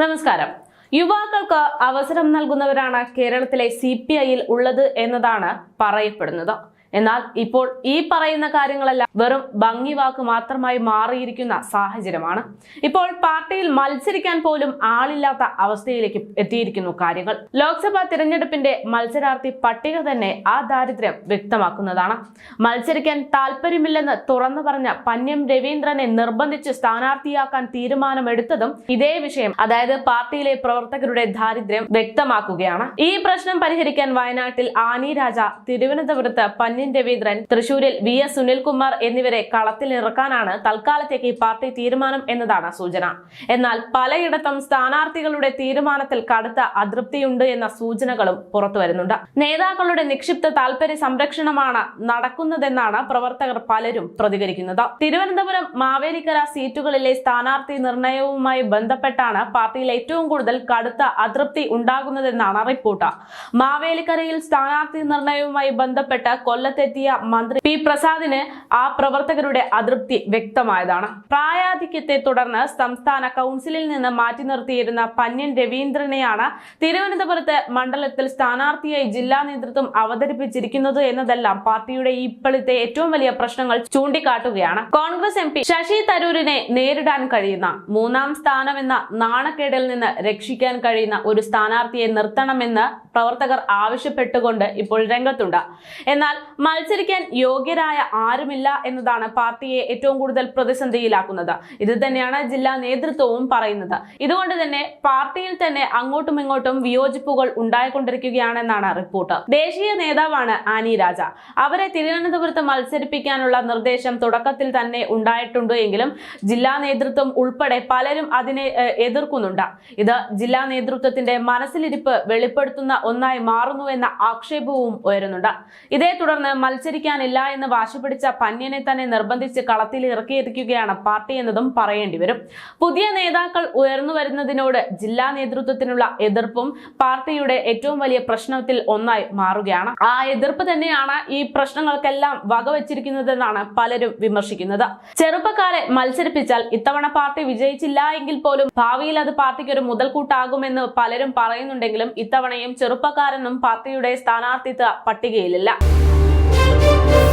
നമസ്കാരം. യുവാക്കൾക്ക് അവസരം നൽകുന്നവരാണ് കേരളത്തിലെ സി പി ഐയിൽ ഉള്ളത് എന്നതാണ് പറയപ്പെടുന്നത്. എന്നാൽ ഇപ്പോൾ ഈ പറയുന്ന കാര്യങ്ങളെല്ലാം വെറും ഭംഗി വാക്ക് മാത്രമായി മാറിയിരിക്കുന്ന സാഹചര്യമാണ്. ഇപ്പോൾ പാർട്ടിയിൽ മത്സരിക്കാൻ പോലും ആളില്ലാത്ത അവസ്ഥയിലേക്ക് എത്തിയിരിക്കുന്നു കാര്യങ്ങൾ. ലോക്സഭാ തിരഞ്ഞെടുപ്പിന്റെ മത്സരാർത്ഥി പട്ടിക തന്നെ ആ ദാരിദ്ര്യം വ്യക്തമാക്കുന്നതാണ്. മത്സരിക്കാൻ താല്പര്യമില്ലെന്ന് തുറന്നു പറഞ്ഞ പന്യം രവീന്ദ്രനെ നിർബന്ധിച്ച് സ്ഥാനാർത്ഥിയാക്കാൻ തീരുമാനമെടുത്തതും ഇതേ വിഷയം അതായത് പാർട്ടിയിലെ പ്രവർത്തകരുടെ ദാരിദ്ര്യം വ്യക്തമാക്കുകയാണ്. ഈ പ്രശ്നം പരിഹരിക്കാൻ വയനാട്ടിൽ ആനി രാജ തിരുവനന്തപുരത്ത് പന്യൻ രവീന്ദ്രൻ തൃശൂരിൽ വി എസ് സുനിൽകുമാർ എന്നിവരെ കളത്തിൽ ഇറക്കാനാണ് തൽക്കാലത്തേക്ക് പാർട്ടി തീരുമാനം എന്നതാണ് സൂചന. എന്നാൽ പലയിടത്തും സ്ഥാനാർത്ഥികളുടെ തീരുമാനത്തിൽ കടുത്ത അതൃപ്തിയുണ്ട് എന്ന സൂചനകളും പുറത്തുവരുന്നുണ്ട് നേതാക്കളുടെ നിക്ഷിപ്ത താൽപര്യ സംരക്ഷണമാണ് നടക്കുന്നതെന്നാണ് പ്രവർത്തകർ പലരും പ്രതികരിക്കുന്നത്. തിരുവനന്തപുരം മാവേലിക്കര സീറ്റുകളിലെ സ്ഥാനാർത്ഥി നിർണയവുമായി ബന്ധപ്പെട്ടാണ് പാർട്ടിയിൽ ഏറ്റവും കൂടുതൽ കടുത്ത അതൃപ്തി ഉണ്ടാകുന്നതെന്നാണ് റിപ്പോർട്ട്. മാവേലിക്കരയിൽ സ്ഥാനാർത്ഥി നിർണയവുമായി ബന്ധപ്പെട്ട് കൊല്ലത്തെത്തിയ മന്ത്രി പി പ്രസാദിന് ആ പ്രവർത്തകരുടെ അതൃപ്തി വ്യക്തമായതാണ്. പ്രായാധിക്യത്തെ തുടർന്ന് സംസ്ഥാന കൗൺസിലിൽ നിന്ന് മാറ്റി നിർത്തിയിരുന്ന പന്യൻ രവീന്ദ്രനെയാണ് തിരുവനന്തപുരത്ത് മണ്ഡലത്തിൽ സ്ഥാനാർത്ഥിയായി ജില്ലാ നേതൃത്വം അവതരിപ്പിച്ചിരിക്കുന്നത് എന്നതെല്ലാം പാർട്ടിയുടെ ഇപ്പോഴത്തെ ഏറ്റവും വലിയ പ്രശ്നങ്ങൾ ചൂണ്ടിക്കാട്ടുകയാണ്. കോൺഗ്രസ് എം ശശി തരൂരിനെ നേരിടാൻ കഴിയുന്ന മൂന്നാം സ്ഥാനമെന്ന നാണക്കേടിൽ നിന്ന് രക്ഷിക്കാൻ കഴിയുന്ന ഒരു സ്ഥാനാർത്ഥിയെ നിർത്തണമെന്ന് പ്രവർത്തകർ ആവശ്യപ്പെട്ടുകൊണ്ട് ഇപ്പോൾ രംഗത്തുണ്ട്. എന്നാൽ മത്സരിക്കാൻ യോഗ്യരായ ആരുമില്ല എന്നതാണ് പാർട്ടിയെ ഏറ്റവും കൂടുതൽ പ്രതിസന്ധിയിലാക്കുന്നത്. ഇത് തന്നെയാണ് ജില്ലാ നേതൃത്വവും പറയുന്നത്. ഇതുകൊണ്ട് തന്നെ പാർട്ടിയിൽ തന്നെ അങ്ങോട്ടും ഇങ്ങോട്ടും വിയോജിപ്പുകൾ ഉണ്ടായിക്കൊണ്ടിരിക്കുകയാണെന്നാണ് റിപ്പോർട്ട്. ദേശീയ നേതാവാണ് ആനി രാജ. അവരെ തിരുവനന്തപുരത്ത് മത്സരിപ്പിക്കാനുള്ള നിർദ്ദേശം തുടക്കത്തിൽ തന്നെ ഉണ്ടായിട്ടുണ്ട് എങ്കിലും ജില്ലാ നേതൃത്വം ഉൾപ്പെടെ പലരും അതിനെ എതിർക്കുന്നുണ്ട്. ഇത് ജില്ലാ നേതൃത്വത്തിന്റെ മനസ്സിലിരിപ്പ് വെളിപ്പെടുത്തുന്ന ഒന്നായി മാറുന്നുവെന്ന ആക്ഷേപവും ഉയരുന്നുണ്ട്. ഇതേ തുടർന്ന് മത്സരിക്കാനില്ല എന്ന് വാശി പിടിച്ച പന്യനെ തന്നെ നിർബന്ധിച്ച് കളത്തിൽ ഇറക്കിയിരിക്കുകയാണ് പാർട്ടി എന്നതും പറയേണ്ടി വരും. പുതിയ നേതാക്കൾ ഉയർന്നു വരുന്നതിനോട് ജില്ലാ നേതൃത്വത്തിനുള്ള എതിർപ്പും പാർട്ടിയുടെ ഏറ്റവും വലിയ പ്രശ്നത്തിൽ ഒന്നായി മാറുകയാണ്. ആ എതിർപ്പ് തന്നെയാണ് ഈ പ്രശ്നങ്ങൾക്കെല്ലാം വകവച്ചിരിക്കുന്നതെന്നാണ് പലരും വിമർശിക്കുന്നത്. ചെറുപ്പക്കാരെ മത്സരിപ്പിച്ചാൽ ഇത്തവണ പാർട്ടി വിജയിച്ചില്ല എങ്കിൽ പോലും ഭാവിയിൽ അത് പാർട്ടിക്ക് ഒരു മുതൽക്കൂട്ടാകുമെന്ന് പലരും പറയുന്നുണ്ടെങ്കിലും ഇത്തവണയും ചെറുപ്പക്കാരനും പാർട്ടിയുടെ സ്ഥാനാർത്ഥിത്വ പട്ടികയിലില്ല. Thank you.